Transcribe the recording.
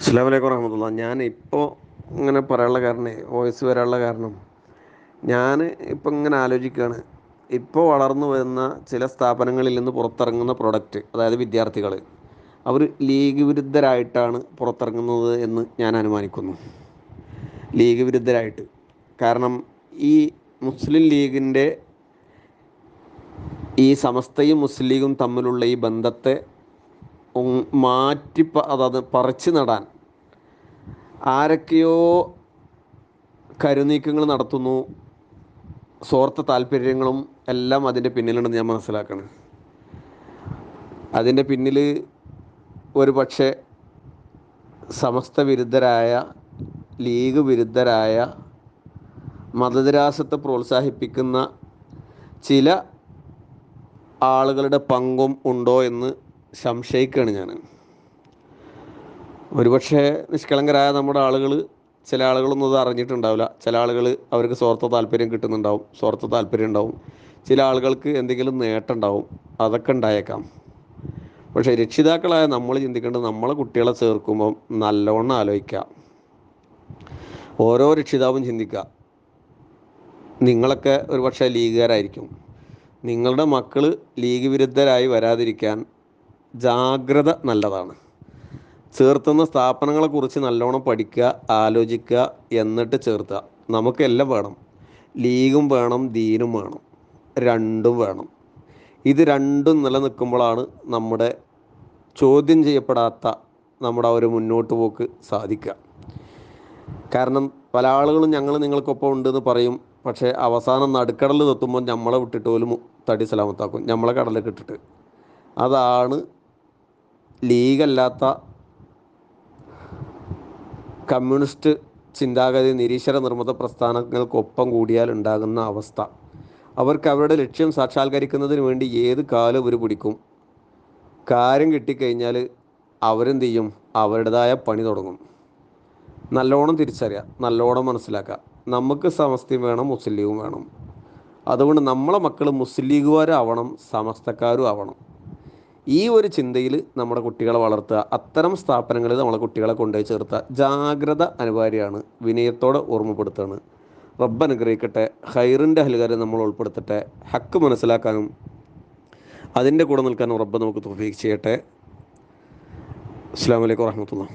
അസ്സാം വലൈക്കും വറഹമത്തുള്ള ഞാൻ ഇപ്പോൾ ഇങ്ങനെ പറയാനുള്ള കാരണം വോയിസ് വരാനുള്ള കാരണം ഞാൻ ഇപ്പം ഇങ്ങനെ ആലോചിക്കുകയാണ് ഇപ്പോൾ വളർന്നു വരുന്ന ചില സ്ഥാപനങ്ങളിൽ നിന്ന് പുറത്തിറങ്ങുന്ന പ്രൊഡക്റ്റ് അതായത് വിദ്യാർത്ഥികൾ അവർ ലീഗ് വിരുദ്ധരായിട്ടാണ് പുറത്തിറങ്ങുന്നത് എന്ന് ഞാൻ അനുമാനിക്കുന്നു. ലീഗ് വിരുദ്ധരായിട്ട്. കാരണം ഈ മുസ്ലിം ലീഗിന്റെ ഈ സമസ്തയും മുസ്ലിം ലീഗും തമ്മിലുള്ള ഈ ബന്ധത്തെ മാറ്റി അതായത് പറിച്ചു നടാൻ. ആരൊക്കെയോ കരുനീക്കങ്ങൾ നടത്തുന്നു. സ്വാർത്ഥ താല്പര്യങ്ങളും എല്ലാം അതിന്റെ പിന്നിലുണ്ടെന്ന് ഞാൻ മനസ്സിലാക്കണം. അതിന്റെ പിന്നിൽ ഒരു പക്ഷേ സമസ്ത വിരുദ്ധരായ ലീഗ് വിരുദ്ധരായ മതനിരാസത്തെ പ്രോത്സാഹിപ്പിക്കുന്ന ചില ആളുകളുടെ പങ്കും ഉണ്ടോ എന്ന് സംശയിക്കുകയാണ് ഞാൻ ഒരുപക്ഷെ നിഷ്കളങ്കരായ നമ്മുടെ ആളുകൾ ചില ആളുകളൊന്നും അത് അറിഞ്ഞിട്ടുണ്ടാവില്ല. ചില ആളുകൾ അവർക്ക് സ്വാർത്ഥ താല്പര്യം കിട്ടുന്നുണ്ടാവും സ്വാർത്ഥ താല്പര്യം ഉണ്ടാവും. ചില ആളുകൾക്ക് എന്തെങ്കിലും നേട്ടമുണ്ടാവും അതൊക്കെ ഉണ്ടായേക്കാം. പക്ഷേ രക്ഷിതാക്കളായ നമ്മൾ ചിന്തിക്കേണ്ടത് നമ്മളെ കുട്ടികളെ ചേർക്കുമ്പം നല്ലവണ്ണം ആലോചിക്കുക. ഓരോ രക്ഷിതാവും ചിന്തിക്കുക. നിങ്ങളൊക്കെ ഒരുപക്ഷെ ലീഗുകാരായിരിക്കും. നിങ്ങളുടെ മക്കൾ ലീഗ് വിരുദ്ധരായി വരാതിരിക്കാൻ ജാഗ്രത നല്ലതാണ്. ചേർത്തുന്ന സ്ഥാപനങ്ങളെക്കുറിച്ച് നല്ലോണം പഠിക്കുക ആലോചിക്കുക എന്നിട്ട് ചേർത്തുക. നമുക്കെല്ലാം വേണം. ലീഗും വേണം ദീനും വേണം. രണ്ടും വേണം. ഇത് രണ്ടും നിലനിൽക്കുമ്പോഴാണ് നമ്മുടെ ചോദ്യം ചെയ്യപ്പെടാത്ത നമ്മുടെ ഒരു മുന്നോട്ട് പോക്ക് സാധിക്കുക. കാരണം പല ആളുകളും ഞങ്ങൾ നിങ്ങൾക്കൊപ്പം ഉണ്ടെന്ന് പറയും. പക്ഷേ അവസാനം നടുക്കടലിൽ എത്തുമ്പോൾ നമ്മളെ വിട്ടിട്ട് പോലും തടി സലാമത്താക്കും. നമ്മളെ കടലിലേക്ക് ഇട്ടിട്ട്. അതാണ് ലീഗല്ലാത്ത കമ്മ്യൂണിസ്റ്റ് ചിന്താഗതി നിരീശ്വര നിർമ്മിത പ്രസ്ഥാനങ്ങൾക്കൊപ്പം കൂടിയാൽ ഉണ്ടാകുന്ന അവസ്ഥ. അവർക്ക് അവരുടെ ലക്ഷ്യം സാക്ഷാത്കരിക്കുന്നതിന് വേണ്ടി ഏത് കാലം ഒരു പിടിക്കും? കാര്യം കിട്ടിക്കഴിഞ്ഞാൽ അവരെന്ത് ചെയ്യും അവരുടേതായ പണി തുടങ്ങും. നല്ലോണം തിരിച്ചറിയാം നല്ലോണം മനസ്സിലാക്കുക നമുക്ക് സമസ്തയും വേണം മുസ്ലിം ലീഗും വേണം. അതുകൊണ്ട് നമ്മളെ മക്കൾ മുസ്ലിം ലീഗുകാരും ആവണം സമസ്തക്കാരും ആവണം. ഈ ഒരു ചിന്തയിൽ നമ്മുടെ കുട്ടികളെ വളർത്തുക അത്തരം സ്ഥാപനങ്ങളിൽ നമ്മളെ കുട്ടികളെ കൊണ്ടുപോയി ചേർത്തുക ജാഗ്രത അനിവാര്യമാണ്. വിനയത്തോടെ ഓർമ്മപ്പെടുത്തുകയാണ്. റബ്ബ് അനുഗ്രഹിക്കട്ടെ ഹൈറിന്റെ അഹലുകാരെ നമ്മൾ ഉൾപ്പെടുത്തട്ടെ ഹക്ക് മനസ്സിലാക്കാനും അതിന്റെ കൂടെ നിൽക്കാനും റബ്ബ് നമുക്ക് തോഫീക്ക് ചെയ്യട്ടെ. അസ്സാം വലൈക്കും വാഹമത്തുള്ള